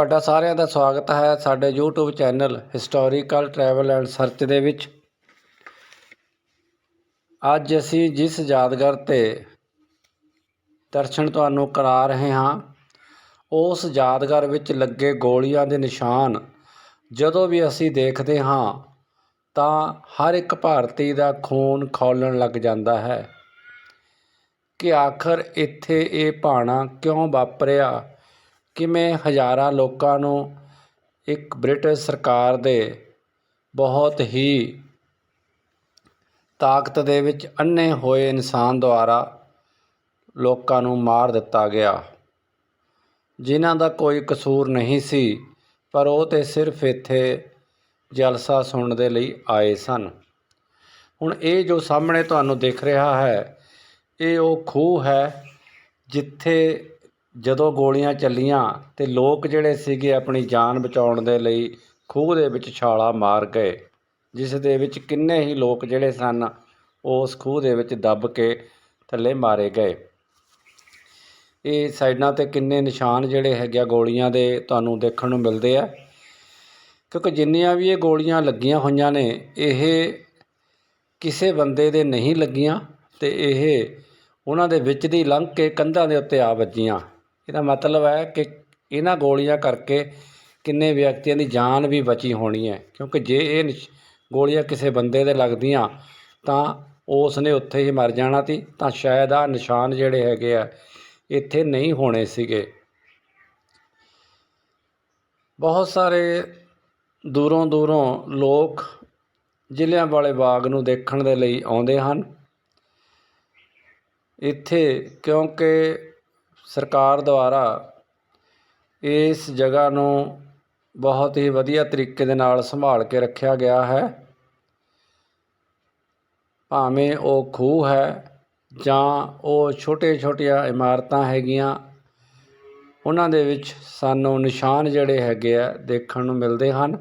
ਤੁਹਾਡਾ ਸਾਰਿਆਂ ਦਾ ਸਵਾਗਤ ਹੈ ਸਾਡੇ YouTube channel historical travel and search ਦੇ ਵਿੱਚ। ਅੱਜ ਅਸੀਂ ਜਿਸ ਯਾਦਗਾਰ ਤੇ ਦਰਸ਼ਨ ਤੁਹਾਨੂੰ ਕਰਾ ਰਹੇ ਹਾਂ, ਉਸ ਯਾਦਗਾਰ ਵਿੱਚ ਲੱਗੇ ਗੋਲੀਆਂ ਦੇ ਨਿਸ਼ਾਨ ਜਦੋਂ ਵੀ ਅਸੀਂ ਦੇਖਦੇ ਹਾਂ, ਤਾਂ ਹਰ ਇੱਕ ਭਾਰਤੀ ਦਾ ਖੂਨ ਖੌਲਣ ਲੱਗ ਜਾਂਦਾ ਹੈ ਕਿ ਆਖਰ ਇੱਥੇ ਇਹ ਭਾਣਾ ਕਿਉਂ ਵਾਪਰਿਆ? ਕਿਵੇਂ ਹਜ਼ਾਰਾਂ ਲੋਕਾਂ ਨੂੰ ਇੱਕ ਬ੍ਰਿਟਿਸ਼ ਸਰਕਾਰ ਦੇ ਬਹੁਤ ਹੀ ਤਾਕਤ ਦੇ ਵਿੱਚ ਅੰਨ੍ਹੇ ਹੋਏ ਇਨਸਾਨ ਦੁਆਰਾ ਲੋਕਾਂ ਨੂੰ ਮਾਰ ਦਿੱਤਾ ਗਿਆ। ਜਿਨ੍ਹਾਂ ਦਾ ਕੋਈ ਕਸੂਰ ਨਹੀਂ ਸੀ, ਪਰ ਉਹ ਤੇ ਸਿਰਫ ਇੱਥੇ ਜਲਸਾ ਸੁਣਨ ਦੇ ਲਈ ਆਏ ਸਨ। ਹੁਣ ਇਹ ਜੋ ਸਾਹਮਣੇ ਤੁਹਾਨੂੰ ਦਿਖ ਰਿਹਾ ਹੈ, ਇਹ ਉਹ ਖੂਹ ਹੈ ਜਿੱਥੇ ਜਦੋਂ ਗੋਲੀਆਂ ਚੱਲੀਆਂ ਤਾਂ ਲੋਕ ਜਿਹੜੇ ਸੀਗੇ ਆਪਣੀ ਜਾਨ ਬਚਾਉਣ ਦੇ ਲਈ ਖੂਹ ਦੇ ਵਿੱਚ ਛਾਲਾ ਮਾਰ ਗਏ, ਜਿਸ ਦੇ ਵਿੱਚ ਕਿੰਨੇ ਹੀ ਲੋਕ ਜਿਹੜੇ ਸਨ ਉਸ ਖੂਹ ਦੇ ਵਿੱਚ ਦੱਬ ਕੇ ਥੱਲੇ ਮਾਰੇ ਗਏ। ਇਹ ਸਾਈਡਾਂ ਤੇ ਕਿੰਨੇ ਨਿਸ਼ਾਨ ਜਿਹੜੇ ਹੈਗੇ ਆ ਗੋਲੀਆਂ ਦੇ ਤੁਹਾਨੂੰ ਦੇਖਣ ਨੂੰ ਮਿਲਦੇ ਆ। ਕਿਉਂਕਿ ਜਿੰਨੀਆਂ ਵੀ ਇਹ ਗੋਲੀਆਂ ਲੱਗੀਆਂ ਹੋਈਆਂ ਨੇ, ਇਹ ਕਿਸੇ ਬੰਦੇ ਦੇ ਨਹੀਂ ਲੱਗੀਆਂ ਤੇ ਇਹ ਉਹਨਾਂ ਦੇ ਵਿੱਚ ਦੀ ਲੰਘ ਕੇ ਕੰਧਾਂ ਦੇ ਉੱਤੇ ਆ ਵੱਜੀਆਂ। ਇਹਦਾ ਮਤਲਬ ਹੈ ਕਿ ਇਹਨਾਂ ਗੋਲੀਆਂ ਕਰਕੇ ਕਿੰਨੇ ਵਿਅਕਤੀਆਂ ਦੀ ਜਾਨ ਵੀ ਬਚੀ ਹੋਣੀ ਹੈ, ਕਿਉਂਕਿ ਜੇ ਇਹ ਨਿਸ਼- ਗੋਲੀਆਂ ਕਿਸੇ ਬੰਦੇ ਦੇ ਲੱਗਦੀਆਂ, ਤਾਂ ਉਸ ਨੇ ਉੱਥੇ ਹੀ ਮਰ ਜਾਣਾ ਸੀ, ਤਾਂ ਸ਼ਾਇਦ ਆ ਨਿਸ਼ਾਨ ਜਿਹੜੇ ਹੈਗੇ ਆ, ਇੱਥੇ ਨਹੀਂ ਹੋਣੇ ਸੀਗੇ। ਬਹੁਤ ਸਾਰੇ ਦੂਰੋਂ ਦੂਰੋਂ ਲੋਕ ਜ਼ਿਲ੍ਹਿਆਂ ਵਾਲੇ ਬਾਗ ਨੂੰ ਦੇਖਣ ਦੇ ਲਈ ਆਉਂਦੇ ਹਨ। ਇੱਥੇ ਕਿਉਂਕਿ ਸਰਕਾਰ ਦੁਆਰਾ ਇਸ ਜਗ੍ਹਾ ਨੂੰ ਬਹੁਤ ਹੀ ਵਧੀਆ ਤਰੀਕੇ ਦੇ ਨਾਲ ਸੰਭਾਲ ਕੇ ਰੱਖਿਆ ਗਿਆ ਹੈ। ਭਾਵੇਂ ਉਹ ਖੂਹ ਹੈ ਜਾਂ ਉਹ ਛੋਟੇ ਛੋਟੀਆਂ ਇਮਾਰਤਾਂ ਹੈਗੀਆਂ, ਉਹਨਾਂ ਦੇ ਵਿੱਚ ਸਾਨੂੰ ਨਿਸ਼ਾਨ ਜਿਹੜੇ ਹੈਗੇ ਆ ਦੇਖਣ ਨੂੰ ਮਿਲਦੇ ਹਨ।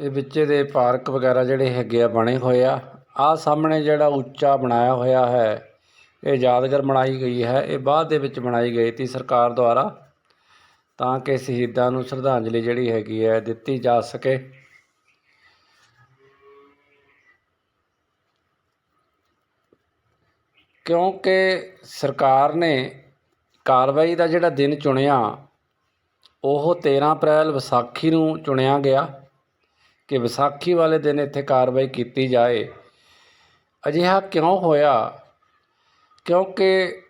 ਇਹ ਵਿੱਚੇ ਦੇ ਪਾਰਕ ਵਗੈਰਾ ਜਿਹੜੇ ਹੈਗੇ ਆ ਬਣੇ ਹੋਏ ਆ। ਆਹ ਸਾਹਮਣੇ ਜਿਹੜਾ ਉੱਚਾ ਬਣਾਇਆ ਹੋਇਆ ਹੈ, ਇਹ ਯਾਦਗਾਰ ਬਣਾਈ ਗਈ ਹੈ, ਇਹ ਬਾਅਦ ਦੇ ਵਿੱਚ ਬਣਾਈ ਗਈ ਤੀ ਸਰਕਾਰ ਦੁਆਰਾ, ਤਾਂ ਕਿ ਸ਼ਹੀਦਾਂ ਨੂੰ ਸ਼ਰਧਾਂਜਲੀ ਜਿਹੜੀ ਹੈਗੀ ਹੈ ਦਿੱਤੀ ਜਾ ਸਕੇ। ਕਿਉਂਕਿ ਸਰਕਾਰ ਨੇ ਕਾਰਵਾਈ ਦਾ ਜਿਹੜਾ ਦਿਨ ਚੁਣਿਆ, ਉਹ 13 ਅਪ੍ਰੈਲ ਵਿਸਾਖੀ ਨੂੰ ਚੁਣਿਆ ਗਿਆ ਕਿ ਵਿਸਾਖੀ ਵਾਲੇ ਦਿਨ ਇੱਥੇ ਕਾਰਵਾਈ ਕੀਤੀ ਜਾਏ। ਅਜਿਹਾ ਕਿਉਂ ਹੋਇਆ? ਕਿਉਂਕਿ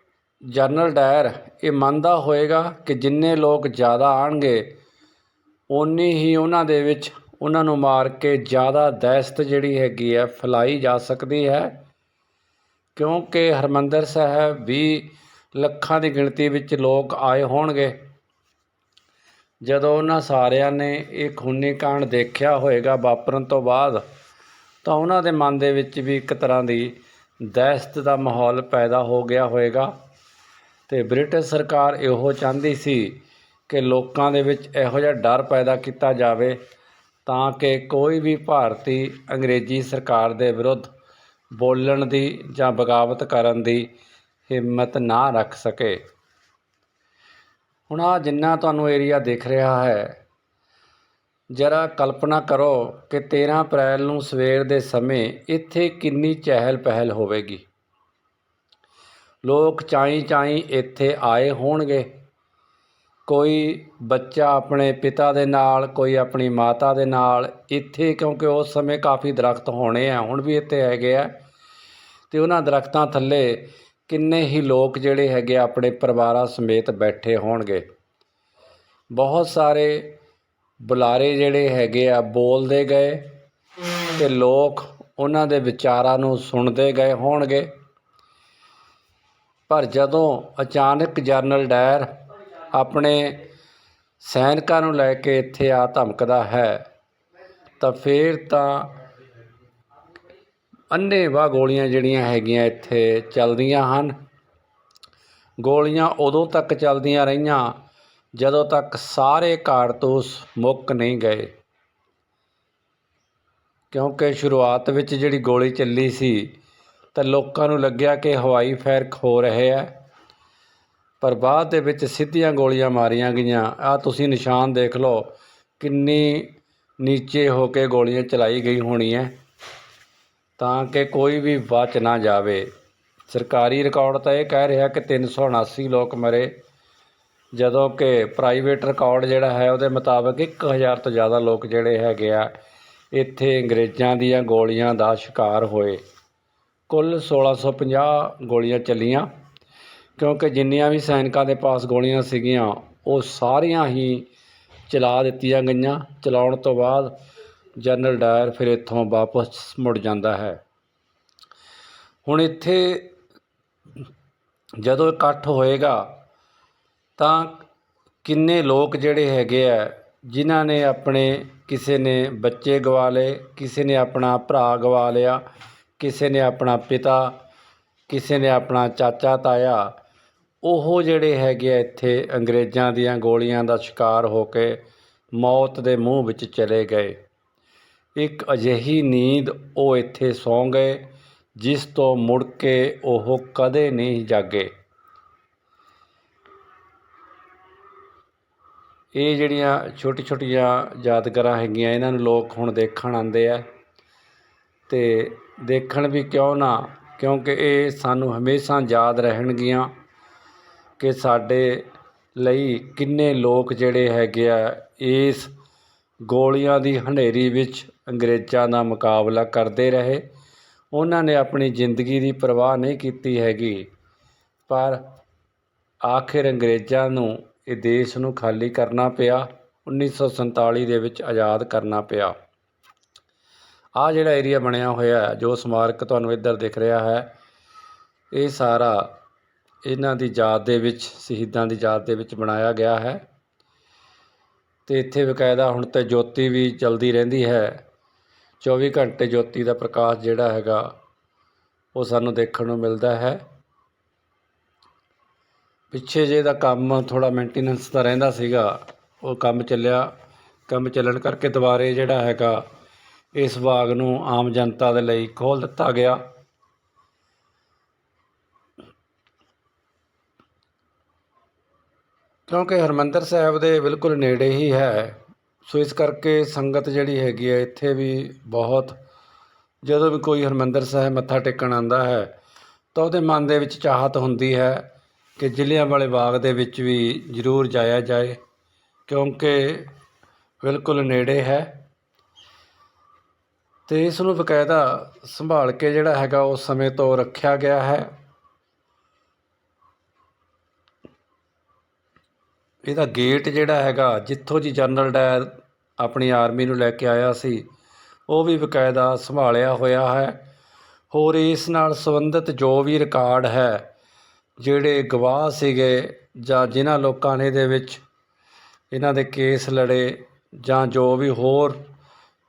ਜਨਰਲ ਡਾਇਰ ਇਹ ਮੰਨਦਾ ਹੋਏਗਾ ਕਿ ਜਿੰਨੇ ਲੋਕ ਜ਼ਿਆਦਾ ਆਉਣਗੇ ਉਨੀ ਹੀ ਉਹਨਾਂ ਦੇ ਵਿੱਚ ਉਹਨਾਂ ਨੂੰ ਮਾਰ ਕੇ ਜ਼ਿਆਦਾ ਦਹਿਸ਼ਤ ਜਿਹੜੀ ਹੈਗੀ ਹੈ ਫੈਲਾਈ ਜਾ ਸਕਦੀ ਹੈ। ਕਿਉਂਕਿ ਹਰਮੰਦਰ ਸਾਹਿਬ ਵੀ ਲੱਖਾਂ ਦੀ ਗਿਣਤੀ ਵਿੱਚ ਲੋਕ ਆਏ ਹੋਣਗੇ। ਜਦੋਂ ਉਹਨਾਂ ਸਾਰਿਆਂ ਨੇ ਇਹ ਖੂਨੀ ਕਾਂਡ ਦੇਖਿਆ ਹੋਏਗਾ ਵਾਪਰਨ ਤੋਂ ਬਾਅਦ ਤਾਂ ਉਹਨਾਂ ਦੇ ਮਨ ਦੇ ਵਿੱਚ ਵੀ ਇੱਕ ਤਰ੍ਹਾਂ ਦੀ ਦਹਿਸ਼ਤ ਦਾ ਮਾਹੌਲ ਪੈਦਾ ਹੋ ਗਿਆ ਹੋਏਗਾ ਤੇ ਬ੍ਰਿਟਿਸ਼ ਸਰਕਾਰ ਇਹੋ ਚਾਹੁੰਦੀ ਸੀ ਕਿ ਲੋਕਾਂ ਦੇ ਵਿੱਚ ਇਹੋ ਜਿਹਾ ਡਰ ਪੈਦਾ ਕੀਤਾ ਜਾਵੇ ਤਾਂ ਕਿ ਕੋਈ ਵੀ ਭਾਰਤੀ ਅੰਗਰੇਜ਼ੀ ਸਰਕਾਰ ਦੇ ਵਿਰੁੱਧ ਬੋਲਣ ਦੀ ਜਾਂ ਬਗਾਵਤ ਕਰਨ ਦੀ ਹਿੰਮਤ ਨਾ ਰੱਖ ਸਕੇ। ਹੁਣ ਆ ਜਿੰਨਾ ਤੁਹਾਨੂੰ ਏਰੀਆ ਦਿਖ ਰਿਹਾ ਹੈ ਜਰਾ ਕਲਪਨਾ ਕਰੋ ਕਿ 13 ਅਪ੍ਰੈਲ ਨੂੰ ਸਵੇਰ ਦੇ ਸਮੇਂ ਇੱਥੇ ਕਿੰਨੀ ਚਹਿਲ ਪਹਿਲ ਹੋਵੇਗੀ। ਲੋਕ ਚਾਈ ਚਾਈ ਇੱਥੇ ਆਏ ਹੋਣਗੇ। ਕੋਈ ਬੱਚਾ ਆਪਣੇ ਪਿਤਾ ਦੇ ਨਾਲ, ਕੋਈ ਆਪਣੀ ਮਾਤਾ ਦੇ ਨਾਲ, ਇੱਥੇ ਕਿਉਂਕਿ ਉਸ ਸਮੇਂ ਕਾਫੀ ਦਰਖਤ ਹੋਣੇ ਆ, ਹੁਣ ਵੀ ਇੱਥੇ ਹੈਗੇ ਆ। ਤੇ ਉਹਨਾਂ ਦਰਖਤਾਂ ਥੱਲੇ ਕਿੰਨੇ ਹੀ ਲੋਕ ਜਿਹੜੇ ਹੈਗੇ ਆ, ਆਪਣੇ ਪਰਿਵਾਰਾਂ ਸਮੇਤ ਬੈਠੇ ਹੋਣਗੇ। ਬਹੁਤ ਸਾਰੇ ਬੁਲਾਰੇ ਜਿਹੜੇ ਹੈਗੇ ਆ ਬੋਲਦੇ ਗਏ ਅਤੇ ਲੋਕ ਉਹਨਾਂ ਦੇ ਵਿਚਾਰਾਂ ਨੂੰ ਸੁਣਦੇ ਗਏ ਹੋਣਗੇ। ਪਰ ਜਦੋਂ ਅਚਾਨਕ ਜਨਰਲ ਡਾਇਰ ਆਪਣੇ ਸੈਨਿਕਾਂ ਨੂੰ ਲੈ ਕੇ ਇੱਥੇ ਆ ਧਮਕਦਾ ਹੈ, ਤਾਂ ਫਿਰ ਤਾਂ ਅੰਨ੍ਹੇਵਾਹ ਗੋਲੀਆਂ ਜਿਹੜੀਆਂ ਹੈਗੀਆਂ ਇੱਥੇ ਚੱਲਦੀਆਂ ਹਨ। ਗੋਲੀਆਂ ਉਦੋਂ ਤੱਕ ਚੱਲਦੀਆਂ ਰਹੀਆਂ ਜਦੋਂ ਤੱਕ ਸਾਰੇ ਕਾਰਤੂਸ ਮੁੱਕ ਨਹੀਂ ਗਏ। ਕਿਉਂਕਿ ਸ਼ੁਰੂਆਤ ਵਿੱਚ ਜਿਹੜੀ ਗੋਲੀ ਚੱਲੀ ਸੀ ਤਾਂ ਲੋਕਾਂ ਨੂੰ ਲੱਗਿਆ ਕਿ ਹਵਾਈ ਫਾਇਰ ਹੋ ਰਹੇ ਹੈ ਪਰ ਬਾਅਦ ਦੇ ਵਿੱਚ ਸਿੱਧੀਆਂ ਗੋਲੀਆਂ ਮਾਰੀਆਂ ਗਈਆਂ। ਆ ਤੁਸੀਂ ਨਿਸ਼ਾਨ ਦੇਖ ਲਓ, ਕਿੰਨੀ ਨੀਚੇ ਹੋ ਕੇ ਗੋਲੀਆਂ ਚਲਾਈ ਗਈ ਹੋਣੀ ਹੈ ਤਾਂ ਕਿ ਕੋਈ ਵੀ ਬਚ ਨਾ ਜਾਵੇ। ਸਰਕਾਰੀ ਰਿਕਾਰਡ ਤਾਂ ਇਹ ਕਹਿ ਰਿਹਾ ਕਿ 379 ਲੋਕ ਮਰੇ। ਜਦੋਂ ਕਿ ਪ੍ਰਾਈਵੇਟ ਰਿਕਾਰਡ ਜਿਹੜਾ ਹੈ ਉਹਦੇ ਮੁਤਾਬਕ 1000 ਤੋਂ ਜ਼ਿਆਦਾ ਲੋਕ ਜਿਹੜੇ ਹੈਗੇ ਆ, ਇੱਥੇ ਅੰਗਰੇਜ਼ਾਂ ਦੀਆਂ ਗੋਲੀਆਂ ਦਾ ਸ਼ਿਕਾਰ ਹੋਏ। ਕੁੱਲ 1650 ਗੋਲੀਆਂ ਚੱਲੀਆਂ, ਕਿਉਂਕਿ ਜਿੰਨੀਆਂ ਵੀ ਸੈਨਿਕਾਂ ਦੇ ਪਾਸ ਗੋਲੀਆਂ ਸੀਗੀਆਂ, ਉਹ ਸਾਰੀਆਂ ਹੀ ਚਲਾ ਦਿੱਤੀਆਂ ਗਈਆਂ। ਚਲਾਉਣ ਤੋਂ ਬਾਅਦ ਜਨਰਲ ਡਾਇਰ ਫਿਰ ਇੱਥੋਂ ਵਾਪਸ ਮੁੜ ਜਾਂਦਾ ਹੈ। ਹੁਣ ਇੱਥੇ ਜਦੋਂ ਇਕੱਠ ਹੋਏਗਾ ਤਾਂ ਕਿੰਨੇ ਲੋਕ ਜਿਹੜੇ ਹੈਗੇ ਆ, ਜਿਨ੍ਹਾਂ ਨੇ ਆਪਣੇ ਕਿਸੇ ਨੇ ਬੱਚੇ ਗਵਾ ਲਏ, ਕਿਸੇ ਨੇ ਆਪਣਾ ਭਰਾ ਗਵਾ ਲਿਆ, ਕਿਸੇ ਨੇ ਆਪਣਾ ਪਿਤਾ, ਕਿਸੇ ਨੇ ਆਪਣਾ ਚਾਚਾ ਤਾਇਆ, ਉਹ ਜਿਹੜੇ ਹੈਗੇ ਆ ਇੱਥੇ ਅੰਗਰੇਜ਼ਾਂ ਦੀਆਂ ਗੋਲੀਆਂ ਦਾ ਸ਼ਿਕਾਰ ਹੋ ਕੇ ਮੌਤ ਦੇ ਮੂੰਹ ਵਿੱਚ ਚਲੇ ਗਏ। ਇੱਕ ਅਜਿਹੀ ਨੀਂਦ ਉਹ ਇੱਥੇ ਸੌਂ ਗਏ, ਜਿਸ ਤੋਂ ਮੁੜ ਕੇ ਉਹ ਕਦੇ ਨਹੀਂ ਜਾਗੇ। ਇਹ ਜਿਹੜੀਆਂ ਛੋਟੀ ਛੋਟੀਆਂ ਯਾਦਗਾਰਾਂ ਹੈਗੀਆਂ, ਇਹਨਾਂ ਨੂੰ ਲੋਕ ਹੁਣ ਦੇਖਣ ਆਉਂਦੇ ਆ ਅਤੇ ਦੇਖਣ ਵੀ ਕਿਉਂ ਨਾ, ਕਿਉਂਕਿ ਇਹ ਸਾਨੂੰ ਹਮੇਸ਼ਾ ਯਾਦ ਰਹਿਣਗੀਆਂ ਕਿ ਸਾਡੇ ਲਈ ਕਿੰਨੇ ਲੋਕ ਜਿਹੜੇ ਹੈਗੇ ਆ ਇਸ ਗੋਲੀਆਂ ਦੀ ਹਨੇਰੀ ਵਿੱਚ ਅੰਗਰੇਜ਼ਾਂ ਦਾ ਮੁਕਾਬਲਾ ਕਰਦੇ ਰਹੇ। ਉਹਨਾਂ ਨੇ ਆਪਣੀ ਜ਼ਿੰਦਗੀ ਦੀ ਪਰਵਾਹ ਨਹੀਂ ਕੀਤੀ ਹੈਗੀ, ਪਰ ਆਖਿਰ ਅੰਗਰੇਜ਼ਾਂ ਨੂੰ ਇਹ ਦੇਸ਼ ਨੂੰ ਖਾਲੀ ਕਰਨਾ ਪਿਆ 1947 ਦੇ ਵਿੱਚ ਆਜ਼ਾਦ ਕਰਨਾ ਪਿਆ। ਆ ਜਿਹੜਾ ਏਰੀਆ ਬਣਿਆ ਹੋਇਆ ਜੋ ਸਮਾਰਕ ਤੁਹਾਨੂੰ ਇੱਧਰ ਦਿਖ ਰਿਹਾ ਹੈ, ਇਹ ਸਾਰਾ ਇਹਨਾਂ ਦੀ ਯਾਦ ਦੇ ਵਿੱਚ, ਸ਼ਹੀਦਾਂ ਦੀ ਯਾਦ ਦੇ ਵਿੱਚ ਬਣਾਇਆ ਗਿਆ ਹੈ। ਤੇ ਇੱਥੇ ਬਕਾਇਦਾ ਹੁਣ ਤੇ ਜੋਤੀ ਵੀ ਚਲਦੀ ਰਹਿੰਦੀ ਹੈ। 24 ਘੰਟੇ ਜੋਤੀ ਦਾ ਪ੍ਰਕਾਸ਼ ਜਿਹੜਾ ਹੈਗਾ, ਉਹ ਸਾਨੂੰ ਦੇਖਣ ਨੂੰ ਮਿਲਦਾ ਹੈ। ਪਿੱਛੇ ਜੇ ਦਾ ਕੰਮ ਥੋੜ੍ਹਾ ਮੇਨਟੇਨੈਂਸ ਦਾ ਰਹਿੰਦਾ ਸੀਗਾ, ਉਹ ਕੰਮ ਚੱਲਿਆ। ਕੰਮ ਚੱਲਣ ਕਰਕੇ ਦੁਬਾਰੇ ਜਿਹੜਾ ਹੈਗਾ, ਇਸ ਬਾਗ ਨੂੰ ਆਮ ਜਨਤਾ ਦੇ ਲਈ ਖੋਲ ਦਿੱਤਾ ਗਿਆ। ਕਿਉਂਕਿ ਹਰਮੰਦਰ ਸਾਹਿਬ ਦੇ ਬਿਲਕੁਲ ਨੇੜੇ ਹੀ ਹੈ, ਸੋ ਇਸ ਕਰਕੇ ਸੰਗਤ ਜਿਹੜੀ ਹੈਗੀ ਹੈ, ਇੱਥੇ ਵੀ ਬਹੁਤ, ਜਦੋਂ ਵੀ ਕੋਈ ਹਰਮੰਦਰ ਸਾਹਿਬ ਮੱਥਾ ਟੇਕਣ ਆਉਂਦਾ ਹੈ, ਤਾਂ ਉਹਦੇ ਮਨ ਦੇ ਵਿੱਚ ਚਾਹਤ ਹੁੰਦੀ ਹੈ ਕਿ ਜ਼ਿਲ੍ਹਿਆਂ ਵਾਲੇ ਬਾਗ ਦੇ ਵਿੱਚ ਵੀ ਜ਼ਰੂਰ ਜਾਇਆ ਜਾਏ, ਕਿਉਂਕਿ ਬਿਲਕੁਲ ਨੇੜੇ ਹੈ। ਤੇ ਇਸ ਨੂੰ ਬਕਾਇਦਾ ਸੰਭਾਲ ਕੇ ਜਿਹੜਾ ਹੈਗਾ ਉਸ ਸਮੇਂ ਤੋਂ ਰੱਖਿਆ ਗਿਆ ਹੈ। ਇਹਦਾ ਗੇਟ ਜਿਹੜਾ ਹੈਗਾ, ਜਿੱਥੋਂ ਜੀ ਜਨਰਲ ਡਾਇਰ ਆਪਣੀ ਆਰਮੀ ਨੂੰ ਲੈ ਕੇ ਆਇਆ ਸੀ, ਉਹ ਵੀ ਬਕਾਇਦਾ ਸੰਭਾਲਿਆ ਹੋਇਆ ਹੈ। ਹੋਰ ਇਸ ਨਾਲ ਸੰਬੰਧਿਤ ਜੋ ਵੀ ਰਿਕਾਰਡ ਹੈ ਜਿਹੜੇ ਗਵਾਹ ਸੀਗੇ ਜਾਂ ਜਿਨ੍ਹਾਂ ਲੋਕਾਂ ਨੇ ਇਹਦੇ ਵਿੱਚ ਇਹਨਾਂ ਦੇ ਕੇਸ ਲੜੇ ਜਾਂ ਜੋ ਵੀ ਹੋਰ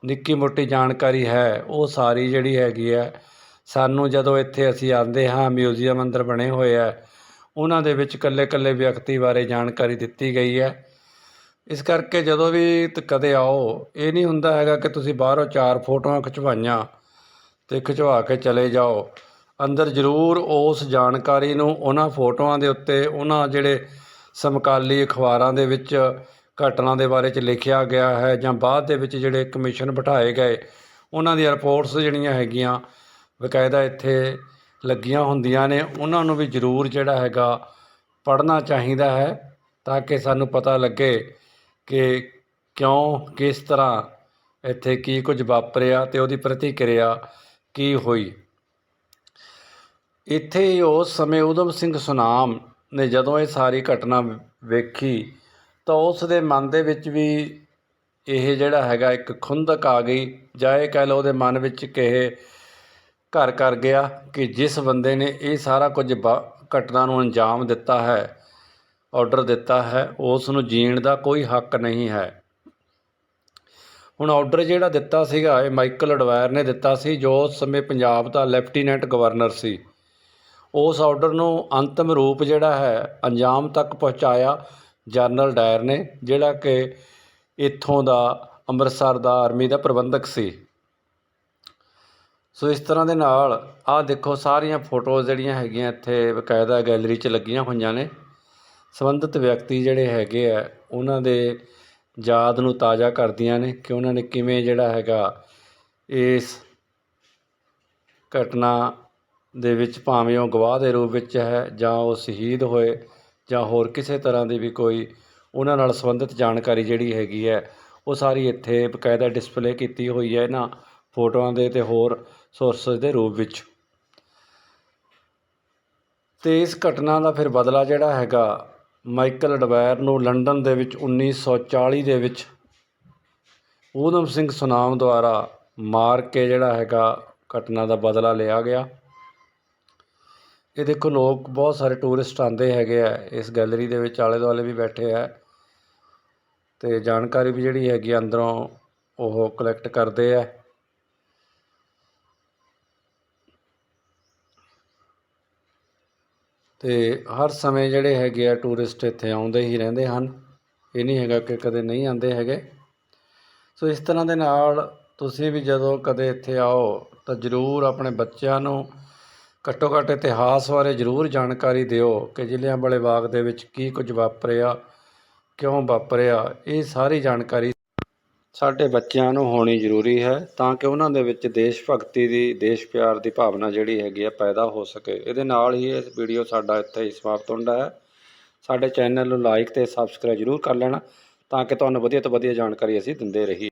ਨਿੱਕੀ ਮੋਟੀ ਜਾਣਕਾਰੀ ਹੈ, ਉਹ ਸਾਰੀ ਜਿਹੜੀ ਹੈਗੀ ਹੈ, ਸਾਨੂੰ ਜਦੋਂ ਇੱਥੇ ਅਸੀਂ ਆਉਂਦੇ ਹਾਂ, ਮਿਊਜ਼ੀਅਮ ਅੰਦਰ ਬਣੇ ਹੋਏ ਆ ਉਹਨਾਂ ਦੇ ਵਿੱਚ ਇਕੱਲੇ ਇਕੱਲੇ ਵਿਅਕਤੀ ਬਾਰੇ ਜਾਣਕਾਰੀ ਦਿੱਤੀ ਗਈ ਹੈ। ਇਸ ਕਰਕੇ ਜਦੋਂ ਵੀ ਕਦੇ ਆਓ, ਇਹ ਨਹੀਂ ਹੁੰਦਾ ਹੈਗਾ ਕਿ ਤੁਸੀਂ ਬਾਹਰੋਂ ਚਾਰ ਫੋਟੋਆਂ ਖਿਚਵਾਈਆਂ ਤੇ ਖਿਚਵਾ ਕੇ ਚਲੇ ਜਾਓ। ਅੰਦਰ ਜ਼ਰੂਰ ਉਸ ਜਾਣਕਾਰੀ ਨੂੰ ਉਹਨਾਂ ਫੋਟੋਆਂ ਦੇ ਉੱਤੇ ਉਹਨਾਂ ਜਿਹੜੇ ਸਮਕਾਲੀ ਅਖਬਾਰਾਂ ਦੇ ਵਿੱਚ ਘਟਨਾ ਦੇ ਬਾਰੇ ਚ ਲਿਖਿਆ ਗਿਆ ਹੈ ਜਾਂ ਬਾਅਦ ਦੇ ਵਿੱਚ ਜਿਹੜੇ ਕਮਿਸ਼ਨ ਬਿਠਾਏ ਗਏ, ਉਹਨਾਂ ਦੀਆਂ ਰਿਪੋਰਟਸ ਜਿਹੜੀਆਂ ਹੈਗੀਆਂ ਬਕਾਇਦਾ ਇੱਥੇ ਲੱਗੀਆਂ ਹੁੰਦੀਆਂ ਨੇ। ਉਹਨਾਂ ਨੂੰ ਵੀ ਜ਼ਰੂਰ ਜਿਹੜਾ ਹੈਗਾ ਪੜ੍ਹਨਾ ਚਾਹੀਦਾ ਹੈ ਤਾਂ ਕਿ ਸਾਨੂੰ ਪਤਾ ਲੱਗੇ ਕਿ ਕਿਉਂ, ਕਿਸ ਤਰ੍ਹਾਂ ਇੱਥੇ ਕੀ ਕੁਝ ਵਾਪਰਿਆ ਤੇ ਉਹਦੀ ਪ੍ਰਤੀਕਿਰਿਆ ਕੀ ਹੋਈ। ਇੱਥੇ ਹੀ ਉਸ ਸਮੇਂ ਊਧਮ ਸਿੰਘ ਸੁਨਾਮ ਨੇ ਜਦੋਂ ਇਹ ਸਾਰੀ ਘਟਨਾ ਵੇਖੀ ਤਾਂ ਉਸ ਦੇ ਮਨ ਦੇ ਵਿੱਚ ਵੀ ਇਹ ਜਿਹੜਾ ਹੈਗਾ ਇੱਕ ਖੁੰਦਕ ਆ ਗਈ। ਜਾਂ ਇਹ ਕਹਿ ਲਓ ਉਹਦੇ ਮਨ ਵਿੱਚ ਕਿ ਘਰ ਕਰ ਗਿਆ ਕਿ ਜਿਸ ਬੰਦੇ ਨੇ ਇਹ ਸਾਰਾ ਕੁਝ ਬ- ਘਟਨਾ ਨੂੰ ਅੰਜਾਮ ਦਿੱਤਾ ਹੈ ਆਰਡਰ ਦਿੱਤਾ ਹੈ, ਉਸ ਨੂੰ ਜੀਣ ਦਾ ਕੋਈ ਹੱਕ ਨਹੀਂ ਹੈ। ਹੁਣ ਆਰਡਰ ਜਿਹੜਾ ਦਿੱਤਾ ਸੀਗਾ, ਇਹ ਮਾਈਕਲ ਅਡਵਾਇਰ ਨੇ ਦਿੱਤਾ ਸੀ, ਜੋ ਉਸ ਸਮੇਂ ਪੰਜਾਬ ਦਾ ਲੈਫਟੀਨੈਂਟ ਗਵਰਨਰ ਸੀ। ਉਸ ਆਰਡਰ ਨੂੰ ਅੰਤਮ ਰੂਪ ਜਿਹੜਾ ਹੈ, ਅੰਜਾਮ ਤੱਕ ਪਹੁੰਚਾਇਆ ਜਨਰਲ ਡਾਇਰ ਨੇ, ਜਿਹੜਾ ਕਿ ਇੱਥੋਂ ਦਾ ਅੰਮ੍ਰਿਤਸਰ ਦਾ ਆਰਮੀ ਦਾ ਪ੍ਰਬੰਧਕ ਸੀ। ਸੋ ਇਸ ਤਰ੍ਹਾਂ ਦੇ ਨਾਲ ਆਹ ਦੇਖੋ ਸਾਰੀਆਂ ਫੋਟੋਜ਼ ਜਿਹੜੀਆਂ ਹੈਗੀਆਂ ਇੱਥੇ ਬਕਾਇਦਾ ਗੈਲਰੀ 'ਚ ਲੱਗੀਆਂ ਹੋਈਆਂ ਨੇ। ਸੰਬੰਧਿਤ ਵਿਅਕਤੀ ਜਿਹੜੇ ਹੈਗੇ ਆ, ਉਹਨਾਂ ਦੇ ਯਾਦ ਨੂੰ ਤਾਜ਼ਾ ਕਰਦੀਆਂ ਨੇ ਕਿ ਉਹਨਾਂ ਨੇ ਕਿਵੇਂ ਜਿਹੜਾ ਹੈਗਾ ਇਸ ਘਟਨਾ ਦੇ ਵਿੱਚ ਭਾਵੇਂ ਉਹ ਗਵਾਹ ਦੇ ਰੂਪ ਵਿੱਚ ਹੈ ਜਾਂ ਉਹ ਸ਼ਹੀਦ ਹੋਏ ਜਾਂ ਹੋਰ ਕਿਸੇ ਤਰ੍ਹਾਂ ਦੀ ਵੀ ਕੋਈ ਉਹਨਾਂ ਨਾਲ ਸੰਬੰਧਿਤ ਜਾਣਕਾਰੀ ਜਿਹੜੀ ਹੈਗੀ ਹੈ, ਉਹ ਸਾਰੀ ਇੱਥੇ ਬਕਾਇਦਾ ਡਿਸਪਲੇ ਕੀਤੀ ਹੋਈ ਹੈ ਇਹਨਾਂ ਫੋਟੋਆਂ ਦੇ ਤੇ ਹੋਰ ਸੋਰਸਸ ਦੇ ਰੂਪ ਵਿੱਚ। ਤੇ ਇਸ ਘਟਨਾ ਦਾ ਫਿਰ ਬਦਲਾ ਜਿਹੜਾ ਹੈਗਾ, ਮਾਈਕਲ ਡਵੈਰ ਨੂੰ ਲੰਡਨ ਦੇ ਵਿੱਚ 1940 ਦੇ ਵਿੱਚ ਊਧਮ ਸਿੰਘ ਸੁਨਾਮ ਦੁਆਰਾ ਮਾਰ ਕੇ ਜਿਹੜਾ ਹੈਗਾ ਘਟਨਾ ਦਾ ਬਦਲਾ ਲਿਆ ਗਿਆ। ਇਹ ਦੇਖੋ ਲੋਕ ਬਹੁਤ ਸਾਰੇ ਟੂਰਿਸਟ ਆਉਂਦੇ ਹੈਗੇ ਆ, ਇਸ ਗੈਲਰੀ ਦੇ ਵਿੱਚ ਆਲੇ ਦੁਆਲੇ ਵੀ ਬੈਠੇ ਆ। ਅਤੇ ਜਾਣਕਾਰੀ ਵੀ ਜਿਹੜੀ ਹੈਗੀ ਆ ਅੰਦਰੋਂ ਉਹ ਕਲੈਕਟ ਕਰਦੇ ਆ। ਅਤੇ ਹਰ ਸਮੇਂ ਜਿਹੜੇ ਹੈਗੇ ਆ ਟੂਰਿਸਟ ਇੱਥੇ ਆਉਂਦੇ ਹੀ ਰਹਿੰਦੇ ਹਨ। ਇਹ ਨਹੀਂ ਹੈਗਾ ਕਿ ਕਦੇ ਨਹੀਂ ਆਉਂਦੇ ਹੈਗੇ। ਸੋ ਇਸ ਤਰ੍ਹਾਂ ਦੇ ਨਾਲ ਤੁਸੀਂ ਵੀ ਜਦੋਂ ਕਦੇ ਇੱਥੇ ਆਓ ਤਾਂ ਜ਼ਰੂਰ ਆਪਣੇ ਬੱਚਿਆਂ ਨੂੰ ਘੱਟੋ ਘੱਟ ਇਤਿਹਾਸ ਬਾਰੇ ਜ਼ਰੂਰ ਜਾਣਕਾਰੀ ਦਿਓ ਕਿ ਜਲਿਆਂਵਾਲੇ ਬਾਗ ਦੇ ਵਿੱਚ ਕੀ ਕੁਝ ਵਾਪਰਿਆ, ਕਿਉਂ ਵਾਪਰਿਆ, ਇਹ ਸਾਰੀ ਜਾਣਕਾਰੀ ਸਾਡੇ ਬੱਚਿਆਂ ਨੂੰ ਹੋਣੀ ਜ਼ਰੂਰੀ ਹੈ ਤਾਂ ਕਿ ਉਹਨਾਂ ਦੇ ਵਿੱਚ ਦੇਸ਼ ਭਗਤੀ ਦੀ, ਦੇਸ਼ ਪਿਆਰ ਦੀ ਭਾਵਨਾ ਜਿਹੜੀ ਹੈਗੀ ਆ ਪੈਦਾ ਹੋ ਸਕੇ। ਇਹਦੇ ਨਾਲ ਹੀ ਇਹ ਵੀਡੀਓ ਸਾਡਾ ਇੱਥੇ ਹੀ ਸਮਾਪਤ ਹੁੰਦਾ ਹੈ। ਸਾਡੇ ਚੈਨਲ ਨੂੰ ਲਾਈਕ ਤੇ ਸਬਸਕ੍ਰਾਈਬ ਜ਼ਰੂਰ ਕਰ ਲੈਣਾ ਤਾਂ ਕਿ ਤੁਹਾਨੂੰ ਵਧੀਆ ਤੋਂ ਵਧੀਆ ਜਾਣਕਾਰੀ ਅਸੀਂ ਦਿੰਦੇ ਰਹੀਏ।